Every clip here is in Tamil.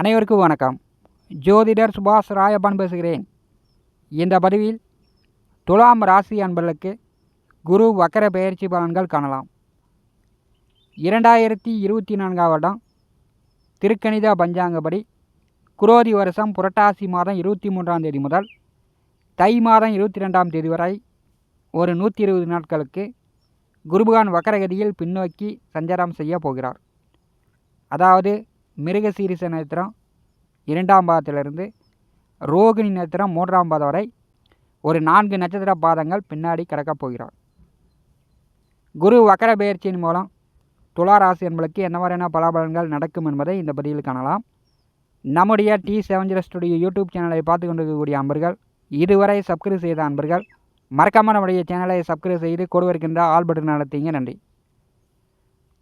அனைவருக்கும் வணக்கம். ஜோதிடர் சுபாஷ் ராயப்பான் பேசுகிறேன். இந்த பதிவில் துலாம் ராசி அன்பர்களுக்கு குரு வக்கர பெயர்ச்சி பலன்கள் காணலாம். இரண்டாயிரத்தி இருபத்தி நான்காம் வருடம் திருக்கணித பஞ்சாங்கப்படி குரோதி வருஷம் புரட்டாசி மாதம் இருபத்தி மூன்றாம் தேதி முதல் தை மாதம் இருபத்தி ரெண்டாம் தேதி வரை ஒரு நூற்றி இருபது நாட்களுக்கு குருபகான் வக்கரகதியில் பின்னோக்கி சஞ்சாரம் செய்ய போகிறார். அதாவது மிருகசீரிச நட்சத்திரம் இரண்டாம் பாதத்திலிருந்து ரோகிணி நட்சத்திரம் மூன்றாம் பாதம் வரை ஒரு நான்கு நட்சத்திர பாதங்கள் பின்னாடி கிடக்கப் போகிறார். குரு வக்கர பயிற்சியின் மூலம் துலா ராசி என்ன மாதிரியான பலாபலன்கள் நடக்கும் என்பதை இந்த பதிவில் காணலாம். நம்முடைய T seven zero studio YouTube சேனலை பார்த்து கொண்டிருக்கக்கூடிய அன்பர்கள் இதுவரை சப்ஸ்கிரைப் செய்த அன்பர்கள் மறக்காமல் நம்முடைய சேனலை சப்ஸ்கிரைப் செய்து கொடுவருக்கின்ற ஆல் பட்டன் நடத்தீங்க நன்றி.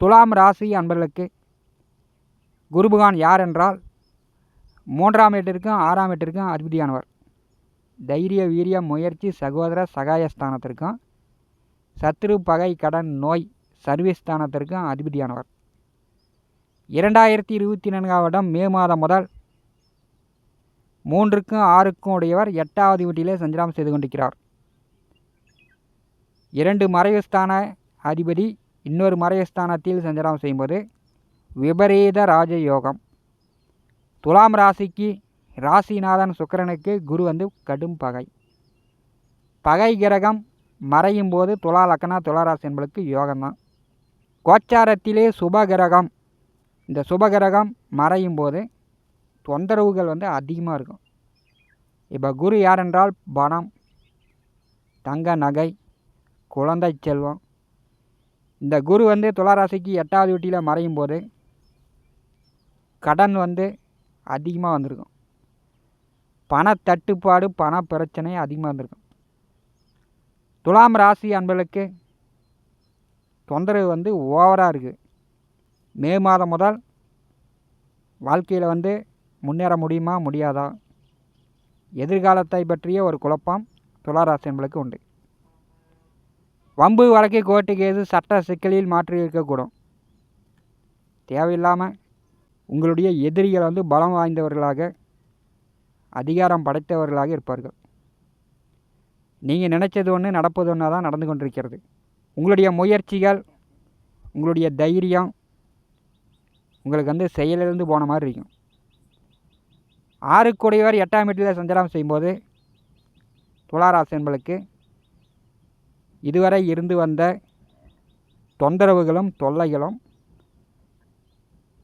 துலாம் ராசி அன்பர்களுக்கு குருபகான் யார் என்றால் மூன்றாம் எட்டிற்கும் ஆறாம் வீட்டிற்கும் அதிபதியானவர். தைரிய வீரிய முயற்சி சகோதர சகாயஸ்தானத்திற்கும் சத்ரு பகை கடன் நோய் சர்வீஸ் ஸ்தானத்திற்கும் அதிபதியானவர். இரண்டாயிரத்தி இருபத்தி நான்காம் வருடம் மே மாதம் முதல் மூன்றுக்கும் ஆறுக்கும் உடையவர் எட்டாவது வீட்டிலே சஞ்சலம் செய்து கொண்டிருக்கிறார். இரண்டு மறைவு ஸ்தான அதிபதி இன்னொரு மறைவு ஸ்தானத்தில் சஞ்சாரம் செய்யும்போது விபரீத ராஜயோகம். துலாம் ராசிக்கு ராசிநாதன் சுக்கரனுக்கு குரு வந்து கடும் பகை. பகை கிரகம் மறையும் போது துலா லக்கணா துளாராசி என்பளுக்கு யோகம்தான். கோச்சாரத்திலே சுபகிரகம் இந்த சுபகிரகம் மறையும் போது தொந்தரவுகள் வந்து அதிகமாக இருக்கும். இப்போ குரு யாரென்றால் பணம் தங்க நகை குழந்தை செல்வம். இந்த குரு வந்து துளாராசிக்கு எட்டாவது வீட்டில் மறையும் போது கடன் வந்து அதிகமாக வந்திருக்கும். பண தட்டுப்பாடு பண பிரச்சனை அதிகமாக வந்திருக்கும். துலாம் ராசி அன்பர்களுக்கு தொந்தரவு வந்து ஓவராக இருக்குது மே மாதம் முதல் வாழ்க்கையில் வந்து முன்னேற முடியுமா முடியாதா? எதிர்காலத்தை பற்றிய ஒரு குழப்பம் துளாராசி என்பளுக்கு உண்டு. வம்பு வழக்கு கோர்ட்டு கேது சட்ட சிக்கலில் மாற்றி இருக்கக்கூடும் தேவையில்லாமல் உங்களுடைய எதிரிகள் வந்து பலம் வாய்ந்தவர்களாக அதிகாரம் படைத்தவர்களாக இருப்பார்கள். நீங்கள் நினச்சது ஒன்று நடப்பது ஒன்றா தான் நடந்து கொண்டிருக்கிறது. உங்களுடைய முயற்சிகள் உங்களுடைய தைரியம் உங்களுக்கு வந்து செயலிலிருந்து போன மாதிரி இருக்கும். ஆறுக்குடையவர் எட்டாம் வீட்டில் சஞ்சாரம் செய்யும்போது துளாராசி என்பளுக்கு இதுவரை இருந்து வந்த தொந்தரவுகளும் தொல்லைகளும்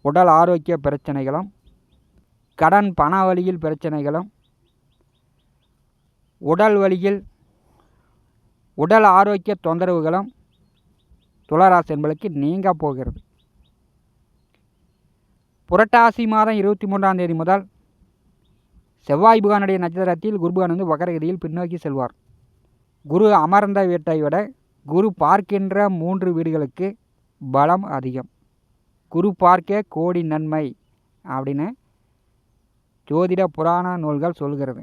உடல் ஆரோக்கிய பிரச்சனைகளும் கடன் பண வழியில் பிரச்சனைகளும் உடல் வழியில் உடல் ஆரோக்கிய தொந்தரவுகளும் துளராசி என்பதற்கு நீங்க போகிறது. புரட்டாசி மாதம் இருபத்தி மூன்றாம் தேதி முதல் செவ்வாய் புகானுடைய நட்சத்திரத்தில் குருபுகான் வந்து வகரகதியில் பின்னோக்கி செல்வார். குரு அமர்ந்த வீட்டை விட குரு பார்க்கின்ற மூன்று வீடுகளுக்கு பலம் அதிகம். குரு பார்க்க கோடி நன்மை அப்படின்னு ஜோதிட புராண நூல்கள் சொல்கிறது.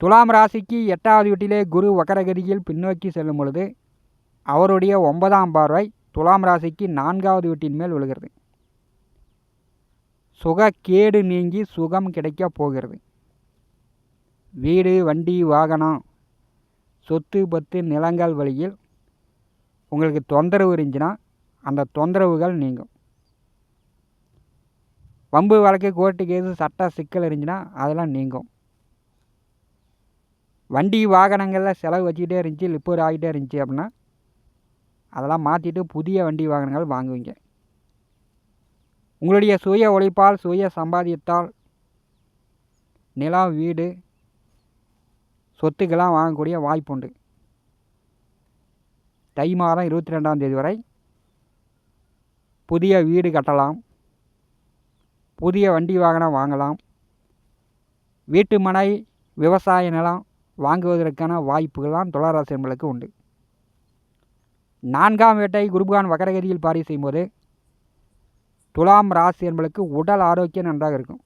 துலாம் ராசிக்கு எட்டாவது வீட்டிலே குரு வக்கரகதியில் பின்னோக்கி செல்லும் பொழுது அவருடைய ஒன்பதாம் பார்வை துலாம் ராசிக்கு நான்காவது வீட்டின் மேல் விழுகிறது. சுக கேடு நீங்கி சுகம் கிடைக்க போகிறது. வீடு வண்டி வாகனம் சொத்து பத்து நிலங்கள் வழியில் உங்களுக்கு தொந்தரவு இருந்துச்சுன்னா அந்த தொந்தரவுகள் நீங்கும். வம்பு வழக்கு கோர்ட்டு கேஸு சட்ட சிக்கல் இருந்துச்சுன்னா அதெல்லாம் நீங்கும். வண்டி வாகனங்களில் செலவு வச்சுக்கிட்டே இருந்துச்சு லிப்பர் ஆகிட்டே இருந்துச்சு அப்படின்னா அதெல்லாம் மாற்றிட்டு புதிய வண்டி வாகனங்கள் வாங்குவீங்க. உங்களுடைய சுய உழைப்பால் சுய சம்பாதியத்தால் நிலம் வீடு சொத்துக்கெல்லாம் வாங்கக்கூடிய வாய்ப்புண்டு தை மாதம் இருபத்தி ரெண்டாம் தேதி வரை புதிய வீடு கட்டலாம். புதிய வண்டி வாகனம் வாங்கலாம். வீட்டு மனை விவசாய நிலம் வாங்குவதற்கான வாய்ப்புகள்லாம் துளாராசி என்பதற்கு உண்டு. நான்காம் வேட்டை குருபகான் வக்கரகதியில் பாரி செய்யும்போது துலாம் ராசி என்பதற்கு உடல் ஆரோக்கியம் நன்றாக இருக்கும்.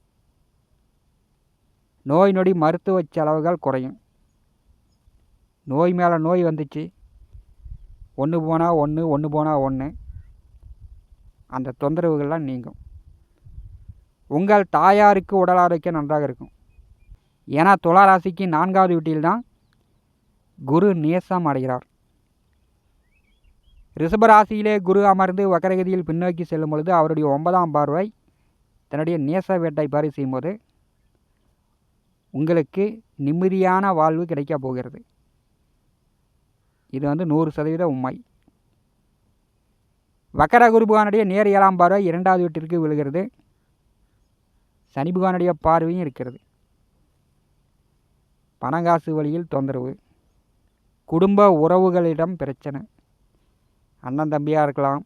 நோய் நொடி மருத்துவ செலவுகள் குறையும். நோய் மேலே நோய் வந்துச்சு. ஒன்று போனால் ஒன்று ஒன்று போனால் ஒன்று அந்த தொந்தரவுகள்லாம் நீங்கும். உங்கள் தாயாருக்கு உடல் ஆரோக்கியம் நன்றாக இருக்கும். ஏன்னா துலா ராசிக்கு நான்காவது வீட்டில்தான் குரு நேசம் அடைகிறார். ரிஷபராசியிலே குரு அமர்ந்து வக்கரகதியில் பின்னோக்கி செல்லும் பொழுது அவருடைய ஒன்பதாம் பார்வை தன்னுடைய நேச வேட்டை பாரி செய்யும்போது உங்களுக்கு நிம்மதியான வாழ்வு கிடைக்கப் போகிறது. இது வந்து நூறு சதவீத உண்மை. வக்கர குரு பகவானுடைய நேர் ஏழாம் பார்வை இரண்டாவது வீட்டிற்கு விழுகிறது. சனி பகவானுடைய பார்வையும் இருக்கிறது. பணங்காசு வழியில் தொந்தரவு. குடும்ப உறவுகளிடம் பிரச்சனை. அண்ணன் தம்பியாக இருக்கலாம்.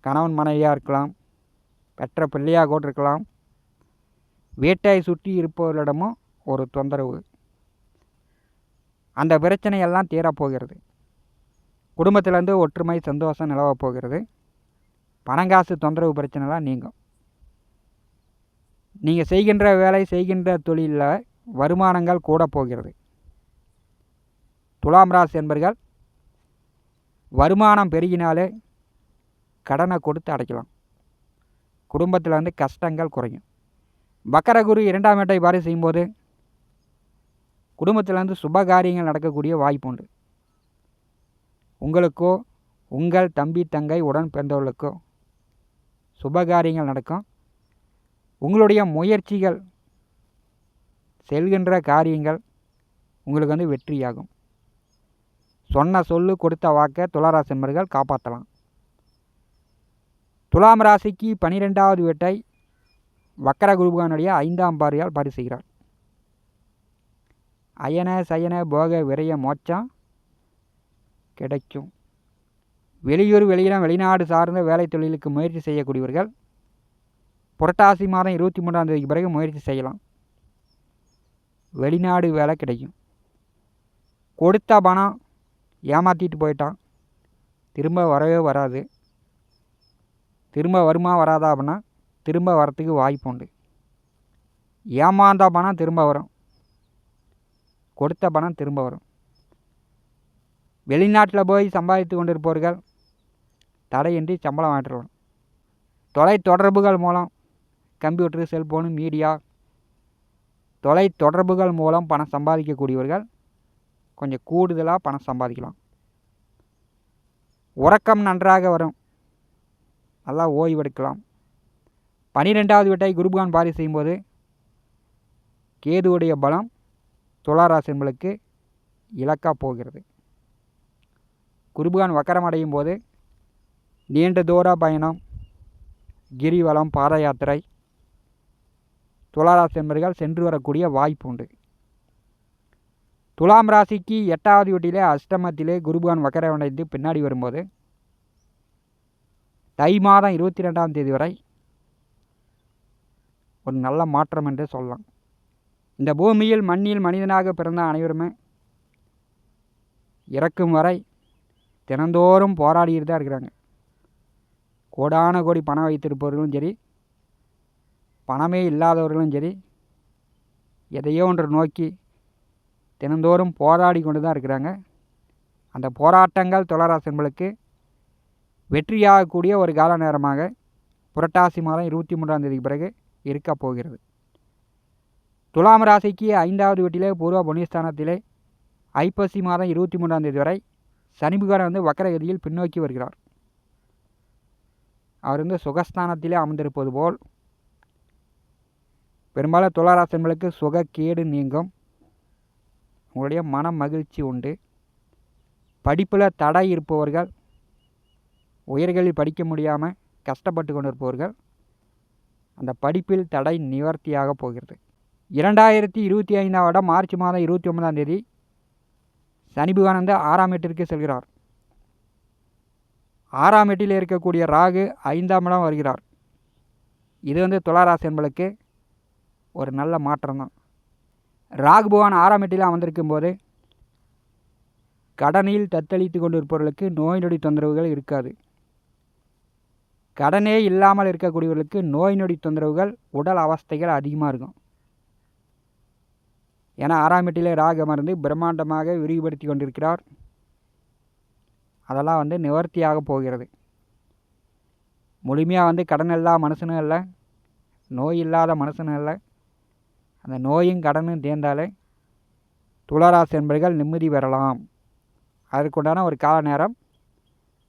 கணவன் மனைவியாக இருக்கலாம். பெற்ற பிள்ளையாக கூட இருக்கலாம். வீட்டை சுற்றி இருப்பவர்களிடமும் ஒரு தொந்தரவு. அந்த பிரச்சனையெல்லாம் தீரப்போகிறது. குடும்பத்திலேருந்து ஒற்றுமை சந்தோஷம் நிலவ போகிறது. பணங்காசு தொந்தரவு பிரச்சனைலாம் நீங்கும். நீங்கள் செய்கின்ற வேலை செய்கின்ற தொழிலில் வருமானங்கள் கூட போகிறது. துலாம் ராசி என்பர்கள் வருமானம் பெருகினாலே கடனை கொடுத்து அடைக்கலாம். குடும்பத்தில் வந்து கஷ்டங்கள் குறையும். பக்கரகுரு இரண்டாம் வேட்டை பாரி செய்யும்போது குடும்பத்தில் வந்து சுப காரியங்கள் நடக்கக்கூடிய வாய்ப்பு உண்டு. உங்களுக்கோ உங்கள் தம்பி தங்கை உடன் பிறந்தவர்களுக்கோ சுபகாரியங்கள் நடக்கும். உங்களுடைய முயற்சிகள் செல்கின்ற காரியங்கள் உங்களுக்கு வந்து வெற்றியாகும். சொன்ன சொல்லு கொடுத்த வாக்கை துளாராசி என்பர்கள் காப்பாற்றலாம். துலாம் ராசிக்கு பனிரெண்டாவது வீட்டை வக்கர குருபகானுடைய ஐந்தாம் பார்வையால் பரிசுகிறார். அயன சயன போக விரய மோட்சம் கிடைக்கும். வெளியூர் வெளியிடம் வெளிநாடு சார்ந்த வேலை தொழிலுக்கு முயற்சி செய்யக்கூடியவர்கள் புரட்டாசி மாதம் இருபத்தி மூன்றாம் தேதிக்கு பிறகு முயற்சி செய்யலாம். வெளிநாடு வேலை கிடைக்கும். கொடுத்த பணம் ஏமாற்றிட்டு போயிட்டான். திரும்ப வரவே வராது. திரும்ப வருமா வராதா அப்படின்னா திரும்ப வரத்துக்கு வாய்ப்பு உண்டு. ஏமாந்த பணம் திரும்ப வரும். கொடுத்த பணம் திரும்ப வரும். வெளிநாட்டில் போய் சம்பாதித்து கொண்டிருப்பவர்கள் தடையின்றி சம்பளம் வாங்கிட்டுருவாங்க தொலை தொடர்புகள் மூலம் கம்ப்யூட்ரு செல்ஃபோனு மீடியா தொலை தொடர்புகள் மூலம் பணம் சம்பாதிக்கக்கூடியவர்கள் கொஞ்சம் கூடுதலாக பணம் சம்பாதிக்கலாம். உறக்கம் நன்றாக வரும். நல்லா ஓய்வெடுக்கலாம். பனிரெண்டாவது வீட்டை குருபகான் பாரி செய்யும்போது கேதுவுடைய பலம் துளாராசி என்பளுக்கு இலக்காக போகிறது. குருபகான் வக்கரமடையும் போது நீண்ட தூர பயணம் கிரிவலம் பாத யாத்திரை துளாராசி என்பர்கள் சென்று வரக்கூடிய வாய்ப்பு உண்டு. துலாம் ராசிக்கு எட்டாவது வீட்டிலே அஷ்டமத்திலே குருபகான் வக்கரம் அடைந்து பின்னாடி வரும்போது தை மாதம் இருபத்தி ரெண்டாம் தேதி வரை ஒரு நல்ல மாற்றம் என்று சொல்லலாம். இந்த பூமியில் மண்ணில் மனிதனாக பிறந்த அனைவருமே இறக்கும் வரை தினந்தோறும் போராடிட்டு தான் இருக்கிறாங்க. கோடான கோடி பணம் வைத்திருப்பவர்களும் சரி பணமே இல்லாதவர்களும் சரி எதையோ ஒன்று நோக்கி தினந்தோறும் போராடி கொண்டு தான் இருக்கிறாங்க. அந்த போராட்டங்கள் தொலராசன்களுக்கு வெற்றியாகக்கூடிய ஒரு கால நேரமாக புரட்டாசி மாதம் இருபத்தி மூன்றாம் தேதிக்கு பிறகு இருக்க போகிறது. துலாம் ராசிக்கு ஐந்தாவது வீட்டிலே பூர்வ புண்ணியஸ்தானத்திலே ஐப்பசி மாதம் இருபத்தி மூன்றாம் தேதி வரை சனிபுகாரன் வந்து வக்கரகதியில் பின்னோக்கி வருகிறார். அவர் வந்து சுகஸ்தானத்திலே அமர்ந்திருப்பது போல். பெரும்பாலும் துளாராசன்களுக்கு சுகக்கேடு நீங்கும். உங்களுடைய மன மகிழ்ச்சி உண்டு. படிப்பில் தடை இருப்பவர்கள் உயர்களில் படிக்க முடியாமல் கஷ்டப்பட்டு கொண்டிருப்பவர்கள் அந்த படிப்பில் தடை நிவர்த்தியாக போகிறது. இரண்டாயிரத்தி இருபத்தி ஐந்தாம் வருடம் மார்ச் மாதம் இருபத்தி ஒன்பதாம் தேதி சனி பகவான் வந்து ஆறாம் எட்டிற்கு செல்கிறார். ஆறாம் எட்டில் இருக்கக்கூடிய ராகு ஐந்தாம் இடம் வருகிறார். இது வந்து துளாராசி என்பளுக்கு ஒரு நல்ல மாற்றம் தான். ராகு பகவான் ஆறாம் எட்டில் அமர்ந்திருக்கும் போது கடனில் தத்தளித்து கொண்டிருப்பவர்களுக்கு நோய் நொடி தொந்தரவுகள் இருக்காது. கடனே இல்லாமல் இருக்கக்கூடியவர்களுக்கு நோய் நொடி தொந்தரவுகள் உடல் அவஸ்தைகள் அதிகமாக இருக்கும். என ஆறாம் வீட்டிலே ராகு அமர்ந்து பிரம்மாண்டமாக விரிவுபடுத்தி கொண்டிருக்கிறார். அதெல்லாம் வந்து நிவர்த்தியாக போகிறது. முழுமையாக வந்து கடன் இல்லாத மனுஷனும் இல்லை. நோய் இல்லாத மனுஷனும் இல்லை. அந்த நோயும் கடனும் தேர்ந்தாலே துளராசி என்பர்கள் நிம்மதி பெறலாம். அதற்குண்டான ஒரு கால நேரம்.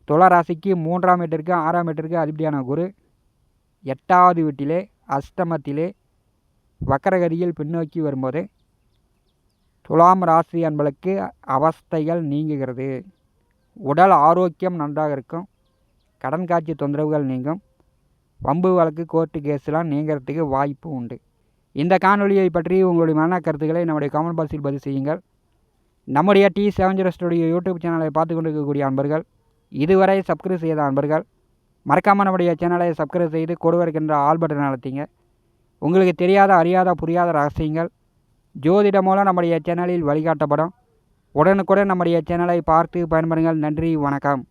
துளராசிக்கு மூன்றாம் வீட்டிற்கு ஆறாம் வீட்டிற்கு அதிபதியான குரு எட்டாவது வீட்டிலே அஷ்டமத்திலே வக்கரகதியில் பின்னோக்கி வரும்போது துலாம் ராசி என்பளுக்கு அவஸ்தைகள் நீங்குகிறது. உடல் ஆரோக்கியம் நன்றாக இருக்கும். கடன் காட்சி தொந்தரவுகள் நீங்கும். வம்பு வழக்கு கோர்ட்டு கேஸ்லாம் நீங்கிறதுக்கு வாய்ப்பு உண்டு. இந்த காணொலியை பற்றி உங்களுடைய மன கருத்துக்களை நம்முடைய கமெண்ட் பாக்ஸில் பதிவு செய்யுங்கள். நம்முடைய T seven zero studio YouTube சேனலை பார்த்து கொண்டிருக்கக்கூடிய அன்பர்கள் இதுவரை சப்ஸ்கிரைப் செய்த அன்பர்கள் மறக்காமல் நம்முடைய சேனலை சப்ஸ்கிரைப் செய்து கொடுவருக்கின்ற ஆல் பட்டன் உங்களுக்கு தெரியாத அறியாத புரியாத ரகசியங்கள் ஜோதிடம் மூலம் நம்முடைய சேனலில் வழிகாட்டப்படும். உடனுக்குடன் நம்முடைய சேனலை பார்த்து பயன்பெறுங்கள். நன்றி வணக்கம்.